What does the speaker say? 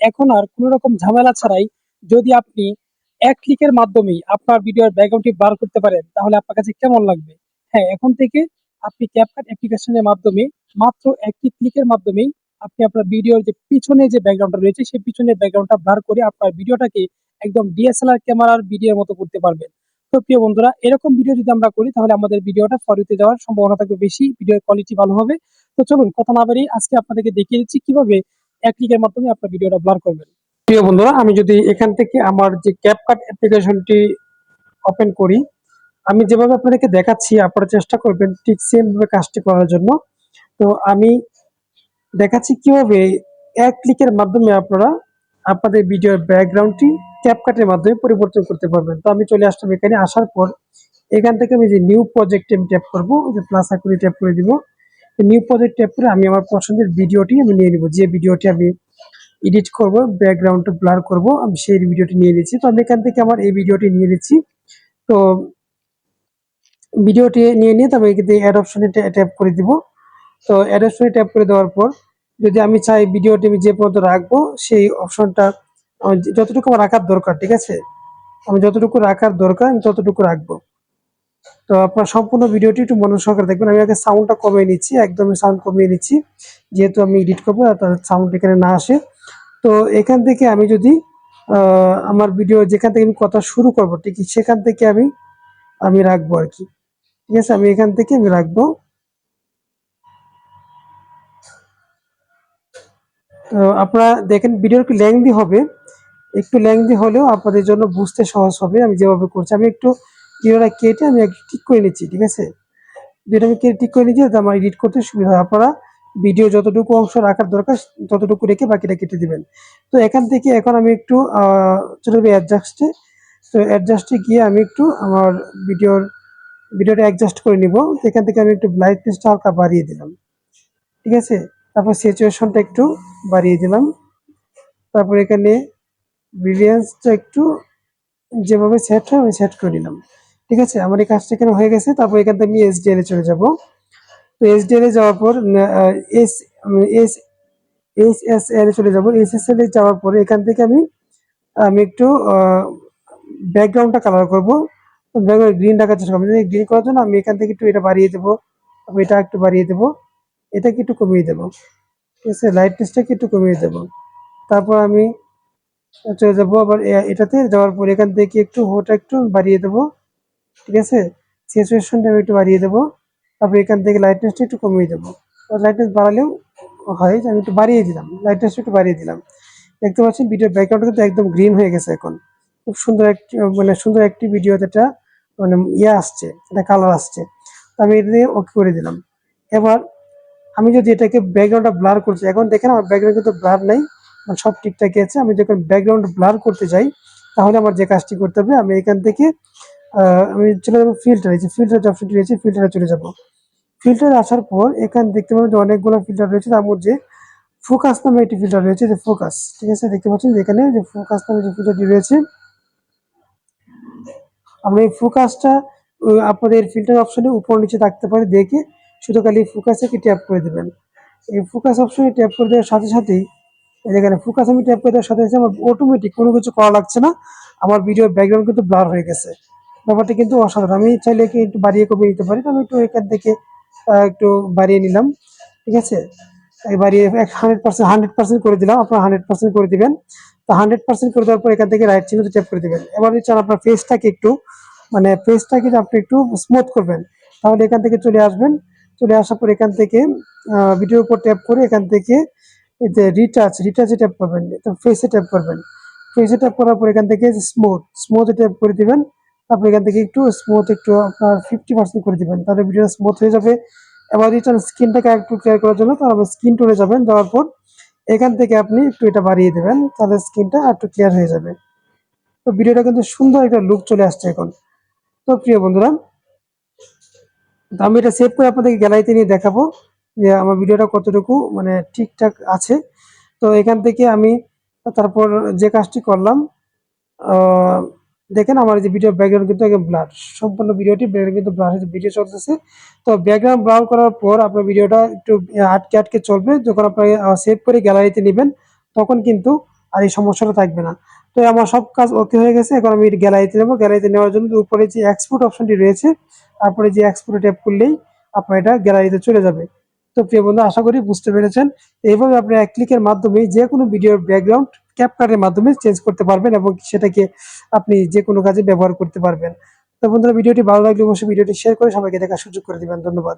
এখন আর কোনো রকম ঝামেলা ছাড়াই যদি আপনি এক ক্লিকের মাধ্যমেই আপনার ভিডিওর ব্যাকগ্রাউন্ডটি বার করতে পারেন, তাহলে আপনার কাছে কেমন লাগবে? হ্যাঁ এখন থেকে আপনি ক্যাপকাট অ্যাপ্লিকেশনের মাধ্যমে মাত্র একটি ক্লিকের মাধ্যমেই আপনি আপনার ভিডিওর যে পিছনে যে ব্যাকগ্রাউন্ডটা রয়েছে, সেই পিছনের ব্যাকগ্রাউন্ডটা বার করে আপনার ভিডিওটাকে একদম ডিএসএলআর ক্যামেরার ভিডিওর মতো করতে পারবেন। তো প্রিয় বন্ধুরা, এরকম ভিডিও যদি আমরা করি, তাহলে আমাদের ভিডিওটা ফরিতে যাওয়ার সম্ভাবনা থাকবে বেশি ভিডিওর কোয়ালিটি ভালো হবে। তো চলুন, কথা না বাড়িয়ে আজকে আপনাদেরকে দেখিয়ে দিচ্ছি কীভাবে এক ক্লিকের মাধ্যমে আপনার ভিডিওটা ব্লার করবেন। প্রিয় বন্ধুরা, আমি যদি এখান থেকে আমার যে ক্যাপকাট অ্যাপ্লিকেশনটি ওপেন করি, আমি যেভাবে আপনাদেরকে দেখাচ্ছি, আপনারা চেষ্টা করবেন ঠিক সেম ভাবে কাজটি করার জন্য। তো আমি দেখাচ্ছি কীভাবে এক ক্লিকের মাধ্যমে আপনারা আপনাদের ভিডিওর ব্যাকগ্রাউন্ডটি ক্যাপকাটের মাধ্যমে পরিবর্তন করতে পারবেন। তো আমি চলে আসলাম এখানে, আসার পর এখান থেকে আমি যে নিউ প্রজেক্টে আমি ট্যাপ করব যে প্লাস আইকনে ট্যাপ করে দিব। নিউ প্রজেক্ট ট্যাপ করে আমি আমার পছন্দের ভিডিওটি আমি নিয়ে নিব। যে ভিডিওটি আমি এডিট করব ব্যাকগ্রাউন্ডটা ব্লার করব, আমি সেই ভিডিওটি নিয়ে নিচ্ছি। তো আমি এখান থেকে আমার এই ভিডিওটি নিয়ে নিচ্ছি। তো ভিডিওটি নিয়ে নিয়ে তবে এখানে অ্যাড ট্যাপ করে দিব। তো অ্যাড অপশনে ট্যাপ করে দেওয়ার পর যদি আমি চাই ভিডিওটি আমি যে পর্যন্ত রাখব, সেই অপশনটা যতটুকু আমার রাখার দরকার, ঠিক আছে? আমি যতটুকু রাখার দরকার, আমি ততটুকু রাখব। তো আপনার সম্পূর্ণ ভিডিওটি একটু মনোযোগ সহকারে দেখবেন। আমি আগে সাউন্ডটা কমিয়ে নিচ্ছি, একদমই সাউন্ড কমিয়ে নিচ্ছি। যেহেতু আমি এডিট করব তার সাউন্ড এখানে না আসে। তো এখান থেকে আমি যদি আমার ভিডিও যেখান থেকে আমি কথা শুরু করব, ঠিক সেখান থেকে আমি আমি রাখব আর কি। ঠিক আছে? আমি এখান থেকে আমি রাখব। তো আপনারা দেখেন ভিডিও একটু লেংদি হবে। একটু লেংদি হলেও আপনাদের জন্য বুঝতে সহজ হবে। আমি যেভাবে করছি, আমি একটু ভিডিওটা কেটে আমি ঠিক করে নিচ্ছি, ঠিক আছে? ভিডিওটা আমি কেটে ঠিক করে নিচ্ছি যাতে আমার এডিট করতে সুবিধা হয়। আপনারা ভিডিও যতটুকু অংশ রাখার দরকার, ততটুকু রেখে বাকিটা কেটে দিবেন। তো এখান থেকে এখন আমি একটু চলে যাব অ্যাডজাস্টে তো অ্যাডজাস্টে গিয়ে আমি একটু আমার ভিডিওর ভিডিওটা অ্যাডজাস্ট করে নিব। এখান থেকে আমি একটু ব্রাইটনেসটা হালকা বাড়িয়ে দিলাম। ঠিক আছে? তারপর সিচুয়েশনটা একটু বাড়িয়ে দিলাম। তারপর এখানে ব্রিলিয়েন্সটা একটু যেভাবে সেট হয়, আমি সেট করে নিলাম। ঠিক আছে? আমার এই কাজটা এখানে হয়ে গেছে। তারপর এখান থেকে আমি এসডিএল এ চলে যাব। তো এসডিএল এ যাওয়ার পর S S S S L এ চলে যাব। এইচ এস এল এ যাওয়ার পরে এখান থেকে আমি আমি একটু ব্যাকগ্রাউন্ডটা কালার করব। ব্যাকগ্রাউন্ড গ্রিন রাখার চেষ্টা করব। গ্রিন করার জন্য আমি এখান থেকে একটু এটা বাড়িয়ে দেবো। এটা একটু বাড়িয়ে দেবো। এটাকে একটু কমিয়ে দেবো। ঠিক আছে? লাইটনেসটাকে একটু কমিয়ে দেবো। তারপর আমি চলে যাব আবার এটাতে। যাওয়ার পর এখান থেকে একটু হোটা একটু বাড়িয়ে দেবো। ঠিক আছে? সিচুয়েশনটা আমি একটু বাড়িয়ে দেবো। তারপর এখান থেকে লাইটনেসটা একটু কমিয়ে দেবো। লাইটনেস বাড়ালেও হয় যে আমি একটু বাড়িয়ে দিলাম। লাইটনেসটা একটু বাড়িয়ে দিলাম। দেখতে পাচ্ছেন ভিডিওর ব্যাকগ্রাউন্ড কিন্তু একদম গ্রিন হয়ে গেছে এখন। খুব সুন্দর একটি মানে সুন্দর একটি ভিডিও যেটা মানে ইয়ে আসছে এটা কালার আসছে। আমি এটা দিয়ে ওকে করে দিলাম। এবার আমি যদি এটাকে ব্যাকগ্রাউন্ডটা ব্লার করছি, এখন দেখেন আমার ব্যাকগ্রাউন্ড কিন্তু ব্লার নেই সব ঠিকঠাকই আছে। আমি যখন ব্যাকগ্রাউন্ড ব্লার করতে যাই, তাহলে আমার যে কাজটি করতে হবে, আমি এখান থেকে আমি চলে যাব ফিল্টার এই যে ফিল্টার যে অপশনটি রয়েছে ফিল্টারে চলে যাব। ফিল্টার আসার পর এখানে দেখতে পাবেন যে অনেকগুলো ফিল্টার রয়েছে, তার মধ্যে ফোকাস নামে একটি ফিল্টার রয়েছে, যে ফোকাস ঠিক আছে? দেখতে পাচ্ছেন এখানে যে ফোকাস নামে যে ফিল্টারটি রয়েছে, আমরা এই ফোকাসটা আপনাদের ফিল্টার অপশনে উপর নিচে থাকতে পারে, দেখে শুধু খালি ফোকাসে কি ট্যাপ করে দেবেন। এই ফোকাস অপশনে ট্যাপ করে দেওয়ার সাথে সাথেই, এই যেখানে ফোকাস আমি ট্যাপ করে দেওয়ার সাথে সাথে আমার অটোমেটিক কোনো কিছু করা লাগছে না, আমার ভিডিও ব্যাকগ্রাউন্ড কিন্তু ব্লার হয়ে গেছে। ব্যাপারটা কিন্তু অসাধারণ। আমি চাইলে কি একটু বাড়িয়ে কমিয়ে নিতে পারি? আমি একটু এখান থেকে একটু বাড়িয়ে নিলাম। ঠিক আছে? এই বাড়িয়ে হান্ড্রেড পার্সেন্ট হান্ড্রেড পার্সেন্ট করে দিলাম। আপনারা হান্ড্রেড পার্সেন্ট করে দিবেন। তো হান্ড্রেড পার্সেন্ট করে দেওয়ার পর এখান থেকে রাইট চিহ্নতে ট্যাপ করে দিবেন। এবার চান আপনার ফেসটাকে একটু মানে ফেসটাকে আপনি একটু স্মুথ করবেন, তাহলে এখান থেকে চলে আসবেন। চলে আসার পর এখান থেকে ভিডিওর উপর ট্যাপ করে এখান থেকে যে রিটাচ রিটাচে ট্যাপ করবেন। ফেসে ট্যাপ করবেন। ফেসে ট্যাপ করার পর এখান থেকে স্মুথ স্মুথে ট্যাপ করে দিবেন। তারপর এখান থেকে একটু স্মুথ একটু আপনার ফিফটি পার্সেন্ট করে দিবেন। তাহলে ভিডিওটা স্মুথ হয়ে যাবে। এবার রিটার্ন স্ক্রিনটাকে একটু ক্লিয়ার করার জন্য তাহলে স্ক্রিন টুলে যাবেন। যাওয়ার পর এখান থেকে আপনি একটু এটা বাড়িয়ে দেবেন। তাহলে স্ক্রিনটা একটু ক্লিয়ার হয়ে যাবে। তো ভিডিওটা কিন্তু সুন্দর একটা লুক চলে আসছে এখন। তো প্রিয় বন্ধুরা, তো আমি এটা সেভ করে আপনাদেরকে গ্যালারিতে নিয়ে দেখাবো যে আমার ভিডিওটা কতটুকু মানে ঠিকঠাক আছে। তো এখান থেকে আমি তারপর যে কাজটি করলাম দেখেন আমার এই যে ভিডিও ব্যাকগ্রাউন্ড কিন্তু একদম ব্লার সম্পূর্ণ ভিডিওটি ব্যাকগ্রাউন্ড কিন্তু ব্লার হয়েছে ভিডিও চলতেছে। তো ব্যাকগ্রাউন্ড ব্লার করার পর আপনার ভিডিওটা একটু আটকে আটকে চলবে। যখন আপনার সেভ করে গ্যালারিতে নেবেন, তখন কিন্তু আর এই সমস্যাটা থাকবে না। তো আমার সব কাজ ওকে হয়ে গেছে। এখন আমি গ্যালারিতে নেব। গ্যালারিতে নেওয়ার জন্য উপরে যে এক্সপোর্ট অপশনটি রয়েছে, তারপরে যে এক্সপোর্টে ট্যাপ করলেই আপনার এটা গ্যালারিতে চলে যাবে। তো প্রিয় বন্ধু, আশা করি বুঝতে পেরেছেন। এইভাবে আপনি এক ক্লিকের মাধ্যমে যে কোনো ভিডিওর ব্যাকগ্রাউন্ড ক্যাপকাটের মাধ্যমে চেঞ্জ করতে পারবেন এবং সেটাকে আপনি যে কোনো কাজে ব্যবহার করতে পারবেন। তো বন্ধুরা, ভিডিওটি ভালো লাগলে অবশ্যই ভিডিওটি শেয়ার করে সবাইকে দেখার সুযোগ করে দেবেন। ধন্যবাদ।